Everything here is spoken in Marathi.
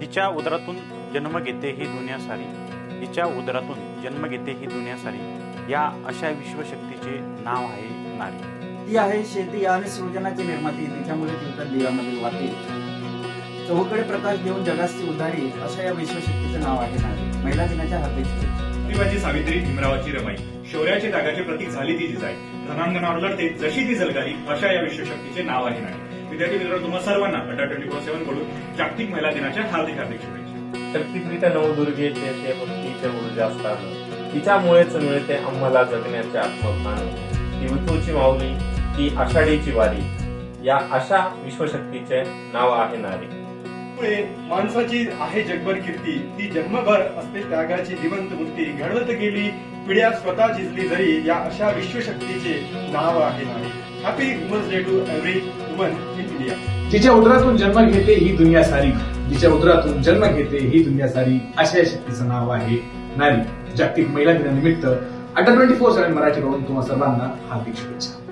हिच्या उदरातून जन्म घेते ही दुनिया सारी. हिच्या उदरातून जन्म घेते ही दुनिया सारी. या अशा विश्वशक्तीचे नाव आहे नारी. ती आहे शेती आणि सृजनाची निर्माती. तिच्यामुळे कीर्तन दिव्यामध्ये वाते चौकडे प्रकाश देऊन जगाची उद्धारी अशा या विश्वशक्तीचं नाव आहे नारी. महिला दिनाच्या हार्दिक प्रतिभाची सावित्री भीमरावाची रमाई. शौर्याचे त्यागाचे प्रतीक झाली ती जिजाई. रणांगणावर लढते जशी ती जलगाई अशा या विश्वशक्तीचे नाव आहे नारी. विद्यार्थी मित्र तुम्हा सर्वांना अड्डा ट्वेंटी फोर सेव्हनकडून जागतिक महिला दिनाच्या हार्दिक हार्दिक शुभेच्छा. शक्तिप्रीत नवदुर्गेचे ते भक्तीचे ऊर्जा स्थान तिच्यामुळेच मिळते आम्हाला जगण्याचे आत्मभान ती विठूची माऊली ती आषाढीची वारी या अशा विश्वशक्तीचे नाव आहे नारी. मुळे माणसाची आहे जगभर कीर्ती ती जन्मभर असते त्यागाची जिवंत मूर्ती घडवत गेली पिढ्या स्वतः झिजली जरी या अशा विश्वशक्तीचे नाव आहे नारी. Happy women's day to every woman जिच्या उदरातून जन्म घेते ही दुनिया सारी जिच्या उदरातून जन्म घेते ही दुनिया सारी अशा शक्तीचं नाव आहे नारी. जागतिक महिला दिनानिमित्त अटल ट्वेंटी फोर सेव्हन मराठीकडून तुम्हा सर्वांना हार्दिक शुभेच्छा.